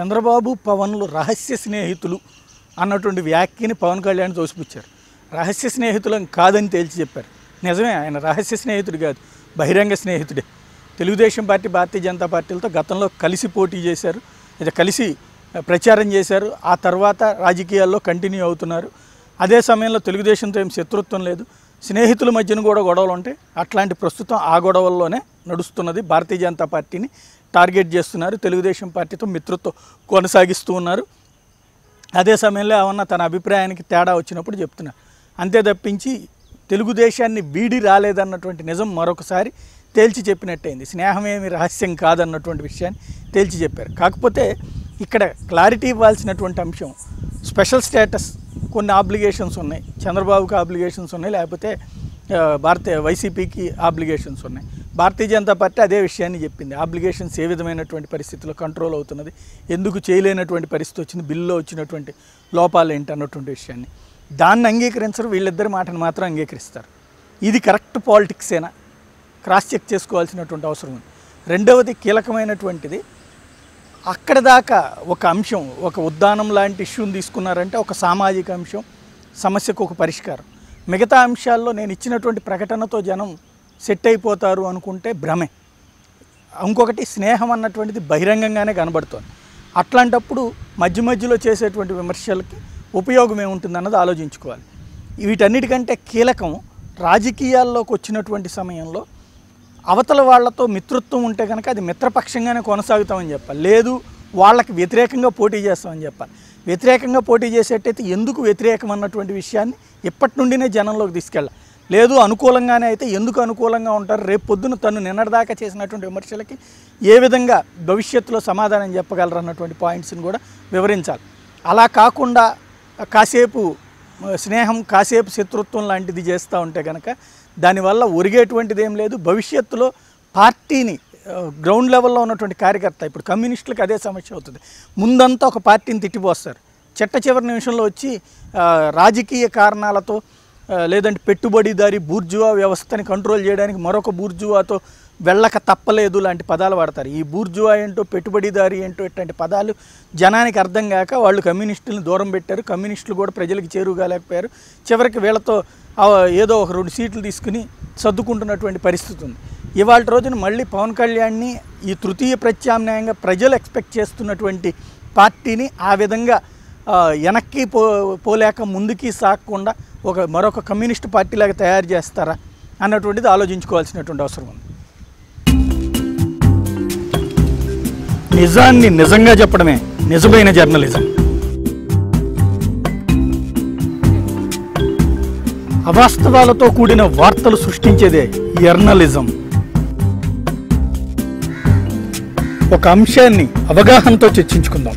చంద్రబాబు పవన్లు రహస్య స్నేహితులు అన్నటువంటి వ్యాఖ్యని పవన్ కళ్యాణ్ తోసిపుచ్చారు. రహస్య స్నేహితులం కాదని తేల్చి చెప్పారు. నిజమే ఆయన రహస్య స్నేహితుడు కాదు బహిరంగ స్నేహితుడే. తెలుగుదేశం పార్టీ భారతీయ జనతా పార్టీలతో గతంలో కలిసి పోటీ చేశారు. ఇది కలిసి ప్రచారం చేశారు. ఆ తర్వాత రాజకీయాల్లో కంటిన్యూ అవుతున్నారు. అదే సమయంలో తెలుగుదేశంతో ఏం శత్రుత్వం లేదు. స్నేహితుల మధ్యన కూడా గొడవలు ఉంటాయి అట్లాంటి ప్రస్తుతం ఆ గొడవల్లోనే నడుస్తున్నది భారతీయ జనతా పార్టీని టార్గెట్ చేస్తున్నారు. తెలుగుదేశం పార్టీతో మిత్రత్వం కొనసాగిస్తూ ఉన్నారు. అదే సమయంలో ఏమన్నా తన అభిప్రాయానికి తేడా వచ్చినప్పుడు చెప్తున్నారు అంతే తప్పించి తెలుగుదేశాన్ని వీడి రాలేదన్నటువంటి నిజం మరొకసారి తేల్చి చెప్పినట్టయింది. స్నేహమేమి రహస్యం కాదన్నటువంటి విషయాన్ని తేల్చి చెప్పారు. కాకపోతే ఇక్కడ క్లారిటీ ఇవ్వాల్సినటువంటి అంశం స్పెషల్ స్టేటస్ కొన్ని ఆబ్లిగేషన్స్ ఉన్నాయి. చంద్రబాబుకి ఆబ్లిగేషన్స్ ఉన్నాయి. లేకపోతే భారత భారతీయ వైసీపీకి ఆబ్లిగేషన్స్ ఉన్నాయి. భారతీయ జనతా పార్టీ అదే విషయాన్ని చెప్పింది. ఆబ్లిగేషన్స్ ఏ విధమైనటువంటి పరిస్థితుల్లో కంట్రోల్ అవుతున్నది? ఎందుకు చేయలేనటువంటి పరిస్థితి వచ్చింది? బిల్లులో వచ్చినటువంటి లోపాలు ఏంటి అన్నటువంటి విషయాన్ని. దాన్ని అంగీకరించరు. వీళ్ళిద్దరి మాటను మాత్రం అంగీకరిస్తారు. ఇది కరెక్ట్ పాలిటిక్సేనా క్రాస్ చెక్ చేసుకోవాల్సినటువంటి అవసరం ఉంది. రెండవది కీలకమైనటువంటిది అక్కడ దాకా ఒక అంశం ఒక ఉద్దానం లాంటి ఇష్యూని తీసుకున్నారంటే ఒక సామాజిక అంశం సమస్యకు ఒక పరిష్కారం. మిగతా అంశాల్లో నేను ఇచ్చినటువంటి ప్రకటనతో జనం సెట్ అయిపోతారు అనుకుంటే భ్రమే. ఇంకొకటి స్నేహం అన్నటువంటిది బహిరంగంగానే కనబడుతోంది. అట్లాంటప్పుడు మధ్య మధ్యలో చేసేటువంటి విమర్శలకి ఉపయోగం ఏముంటుందన్నది ఆలోచించుకోవాలి. వీటన్నిటికంటే కీలకం రాజకీయాల్లోకి వచ్చినటువంటి సమయంలో అవతల వాళ్ళతో మిత్రత్వం ఉంటే కనుక అది మిత్రపక్షంగానే కొనసాగుతామని చెప్పాలి. లేదు వాళ్ళకి వ్యతిరేకంగా పోటీ చేస్తామని చెప్పాలి. వ్యతిరేకంగా పోటీ చేసేటైతే ఎందుకు వ్యతిరేకం అన్నటువంటి విషయాన్ని ఇప్పటి నుండినే జనంలోకి తీసుకెళ్ళాలి. లేదు అనుకూలంగానే అయితే ఎందుకు అనుకూలంగా ఉంటారు? రేపు పొద్దున తను నిన్నటిదాకా చేసినటువంటి విమర్శలకి ఏ విధంగా భవిష్యత్తులో సమాధానం చెప్పగలరు అన్నటువంటి పాయింట్స్ని కూడా వివరించాలి. అలా కాకుండా కాసేపు స్నేహం కాసేపు శత్రుత్వం లాంటిది చేస్తూ ఉంటే కనుక దానివల్ల ఒరిగేటువంటిది ఏం లేదు. భవిష్యత్తులో పార్టీని గ్రౌండ్ లెవెల్లో ఉన్నటువంటి కార్యకర్త ఇప్పుడు కమ్యూనిస్టులకు అదే సమస్య అవుతుంది. ముందంతా ఒక పార్టీని తిట్టిపోస్తారు. చెట్ట చివరి నిమిషంలో వచ్చి రాజకీయ కారణాలతో లేదంటే పెట్టుబడిదారి బూర్జువా వ్యవస్థని కంట్రోల్ చేయడానికి మరొక బూర్జువాతో వెళ్ళక తప్పలేదు లాంటి పదాలు వాడతారు. ఈ బూర్జువా ఏంటో పెట్టుబడిదారి ఏంటో ఇట్లాంటి పదాలు జనానికి అర్థం కాక వాళ్ళు కమ్యూనిస్టులను దూరం పెట్టారు. కమ్యూనిస్టులు కూడా ప్రజలకు చేరువగాలేకపోయారు చివరికి వీళ్ళతో ఏదో ఒక రెండు సీట్లు తీసుకుని సర్దుకుంటున్నటువంటి పరిస్థితి ఉంది. ఇవాళ రోజున మళ్ళీ పవన్ కళ్యాణ్ని ఈ తృతీయ ప్రత్యామ్నాయంగా ప్రజలు ఎక్స్పెక్ట్ చేస్తున్నటువంటి పార్టీని ఆ విధంగా వెనక్కి పో పోలేక ముందుకి సాగకుండా ఒక మరొక కమ్యూనిస్ట్ పార్టీలాగా తయారు చేస్తారా అన్నటువంటిది ఆలోచించుకోవాల్సినటువంటి అవసరం ఉంది. నిజాన్ని నిజంగా చెప్పడమే నిజమైన జర్నలిజం. అవాస్తవాలతో కూడిన వార్తలు సృష్టించేదే జర్నలిజం. ఒక అంశాన్ని అవగాహనతో చర్చించుకుందాం.